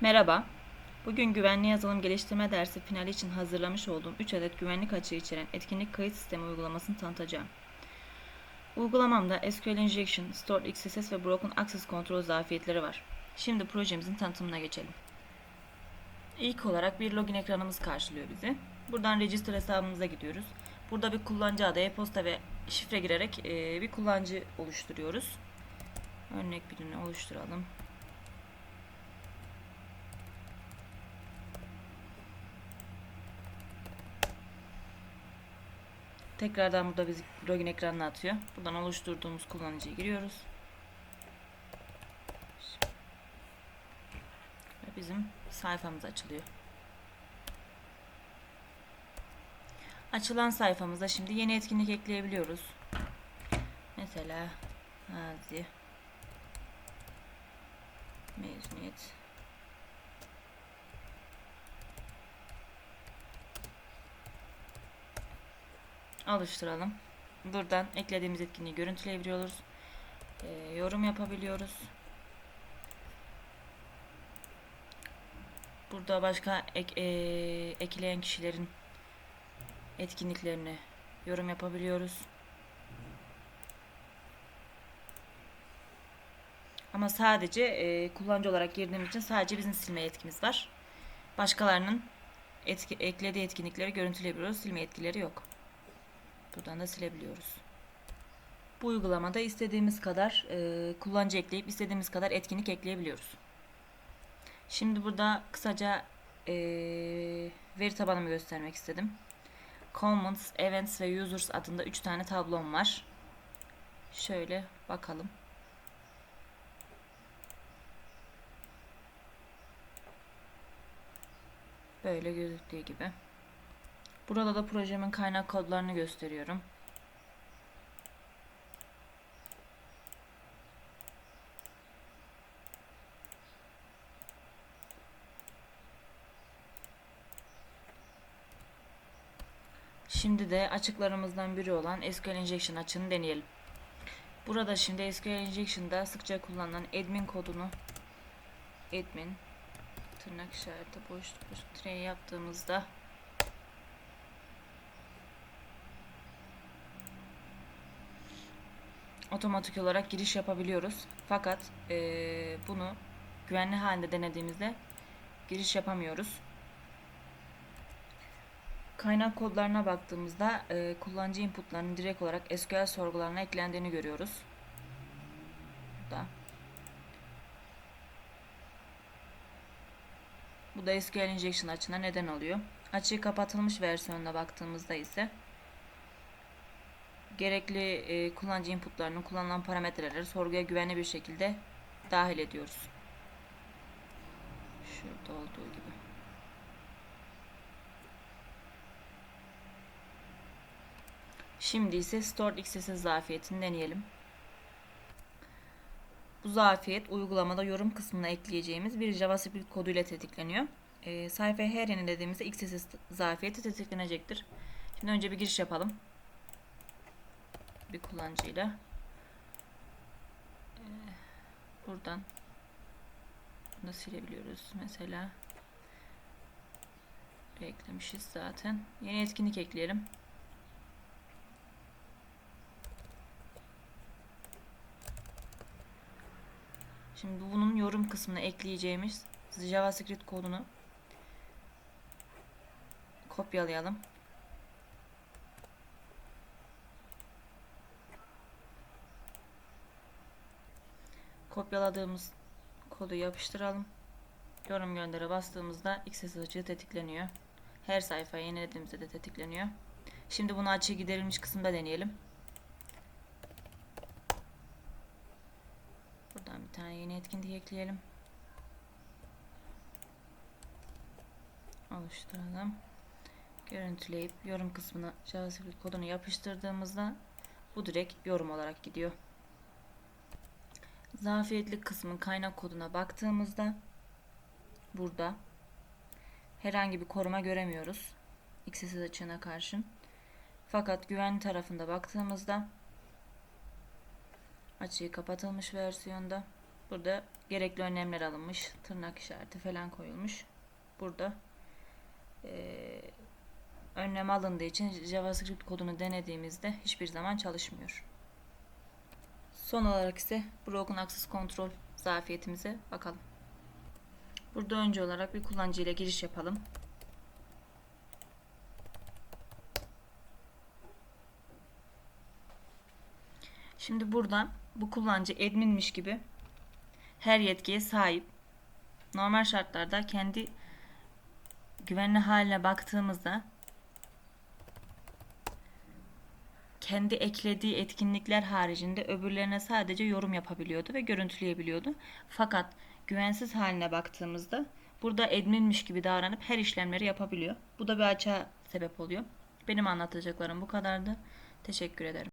Merhaba. Bugün güvenli yazılım geliştirme dersi finali için hazırlamış olduğum 3 adet güvenlik açığı içeren etkinlik kayıt sistemi uygulamasını tanıtacağım. Uygulamamda SQL Injection, Stored XSS ve Broken Access Control zafiyetleri var. Şimdi projemizin tanıtımına geçelim. İlk olarak bir login ekranımız karşılıyor bizi. Buradan register hesabımıza gidiyoruz. Burada bir kullanıcı adı, e-posta ve şifre girerek bir kullanıcı oluşturuyoruz. Örnek birini oluşturalım. Tekrardan burada bizi login ekranına atıyor. Buradan oluşturduğumuz kullanıcıyı giriyoruz. Ve bizim sayfamız açılıyor. Açılan sayfamıza şimdi yeni etkinlik ekleyebiliyoruz. Mesela Nazi mezuniyet oluşturalım. Buradan eklediğimiz etkinliği görüntüleyebiliyoruz. Ee, yorum yapabiliyoruz. Burada başka ek, ee, ekleyen kişilerin etkinliklerini yorum yapabiliyoruz. Ama sadece ee, kullanıcı olarak girdiğimiz için sadece bizim silme yetkimiz var. Başkalarının etki, eklediği etkinlikleri görüntüleyebiliyoruz. Silme yetkileri yok. Buradan da silebiliyoruz. Bu uygulamada istediğimiz kadar e, kullanıcı ekleyip istediğimiz kadar etkinlik ekleyebiliyoruz. Şimdi burada kısaca e, veri tabanımı göstermek istedim. Commons, Events ve Users adında 3 tane tablom var. Şöyle bakalım. Böyle gözüktüğü gibi. Burada da projemin kaynak kodlarını gösteriyorum. Şimdi de açıklarımızdan biri olan SQL Injection açığını deneyelim. Burada şimdi SQL Injection'da sıkça kullanılan admin kodunu admin tırnak işareti boşluk boşluk tire yaptığımızda otomatik olarak giriş yapabiliyoruz. Fakat eee, bunu güvenli halinde denediğimizde giriş yapamıyoruz. Kaynak kodlarına baktığımızda eee, kullanıcı inputlarının direkt olarak SQL sorgularına eklendiğini görüyoruz. Burada. Bu da SQL injection açığına neden oluyor. Açığı kapatılmış versiyonuna baktığımızda ise gerekli e, kullanıcı inputlarının kullanılan parametreleri sorguya güvenli bir şekilde dahil ediyoruz. Şurada olduğu gibi. Şimdi ise stored XSS zafiyetini deneyelim. Bu zafiyet uygulamada yorum kısmına ekleyeceğimiz bir JavaScript kodu ile tetikleniyor. E, sayfayı her yenilediğimizde XSS zafiyeti tetiklenecektir. Şimdi önce bir giriş yapalım bir kullanıcıyla. Ee, buradan bunu silebiliyoruz. Mesela eklemişiz zaten. Yeni etkinlik ekleyelim. Şimdi bunun yorum kısmına ekleyeceğimiz JavaScript kodunu kopyalayalım kopyaladığımız kodu yapıştıralım. Yorum göndere bastığımızda XSS açığı tetikleniyor. Her sayfayı yenilediğimizde de tetikleniyor. Şimdi bunu açığı giderilmiş kısımda deneyelim. Buradan bir tane yeni etkinlik ekleyelim. Oluşturalım. Görüntüleyip yorum kısmına JavaScript kodunu yapıştırdığımızda bu direkt yorum olarak gidiyor. Zafiyetli kısmın kaynak koduna baktığımızda burada herhangi bir koruma göremiyoruz. XSS açığına karşın. Fakat güvenli tarafında baktığımızda açığı kapatılmış versiyonda Burada gerekli önlemler alınmış. Tırnak işareti falan koyulmuş. Burada eee, önlem alındığı için JavaScript kodunu denediğimizde hiçbir zaman çalışmıyor. Son olarak ise Broken Access Control zafiyetimize bakalım. Burada önce olarak bir kullanıcı ile giriş yapalım. Şimdi buradan bu kullanıcı adminmiş gibi her yetkiye sahip. Normal şartlarda kendi güvenli haline baktığımızda kendi eklediği etkinlikler haricinde öbürlerine sadece yorum yapabiliyordu ve görüntüleyebiliyordu. Fakat güvensiz haline baktığımızda burada adminmiş gibi davranıp her işlemleri yapabiliyor. Bu da bir açığa sebep oluyor. Benim anlatacaklarım bu kadardı. Teşekkür ederim.